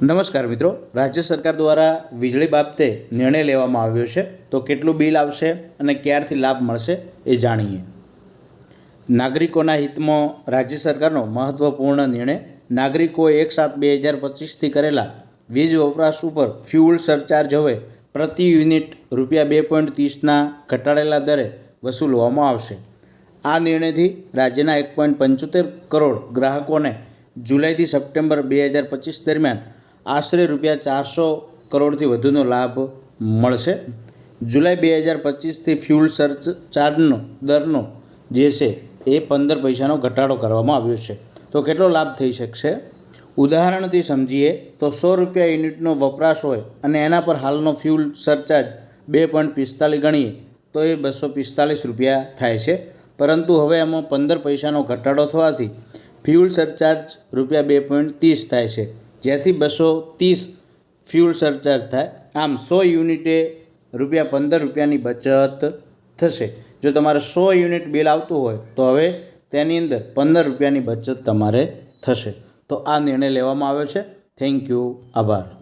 નમસ્કાર મિત્રો. રાજ્ય સરકાર દ્વારા વીજળી બાબતે નિર્ણય લેવામાં આવ્યો છે. તો કેટલું બિલ આવશે અને ક્યારથી લાભ મળશે એ જાણીએ. નાગરિકોના હિતમાં રાજ્ય સરકારનો મહત્ત્વપૂર્ણ નિર્ણય નાગરિકો એક સાત બે હજાર પચીસથી કરેલા વીજ વપરાશ ઉપર ફ્યુઅલ સરચાર્જ હવે પ્રતિ યુનિટ રૂપિયા બે પોઈન્ટ ત્રીસના ઘટાડેલા દરે વસૂલવામાં આવશે. આ નિર્ણયથી રાજ્યના એક પોઈન્ટ પંચોતેર કરોડ ગ્રાહકોને જુલાઈથી સપ્ટેમ્બર બે હજાર પચીસ દરમિયાન આશરે રૂપિયા ચારસો કરોડથી વધુનો લાભ મળશે. જુલાઈ બે હજાર પચીસથી ફ્યુલ સર્ચ ચાર્જનો દરનો જે છે એ પંદર પૈસાનો ઘટાડો કરવામાં આવ્યો છે. તો કેટલો લાભ થઈ શકશે? ઉદાહરણથી સમજીએ તો સો રૂપિયા યુનિટનો વપરાશ હોય અને એના પર હાલનો ફ્યુલ સરચાર્જ બે પોઈન્ટ પિસ્તાલીસ ગણીએ તો એ બસો પિસ્તાલીસ રૂપિયા થાય છે. પરંતુ હવે એમાં પંદર પૈસાનો ઘટાડો થવાથી ફ્યુલ સરચાર્જ રૂપિયા બે પોઈન્ટ ત્રીસ થાય છે. જેથી બસો ત્રીસ ફ્યુલ સરચાર્જ થાય. આમ સો યુનિટે રૂપિયા પંદર રૂપિયાની બચત થશે. જો તમારે સો યુનિટ બિલ આવતું હોય, તો હવે તેની અંદર પંદર રૂપિયાની બચત તમારે થશે. તો આ નિર્ણય લેવામાં આવ્યો છે. Thank you. આભાર.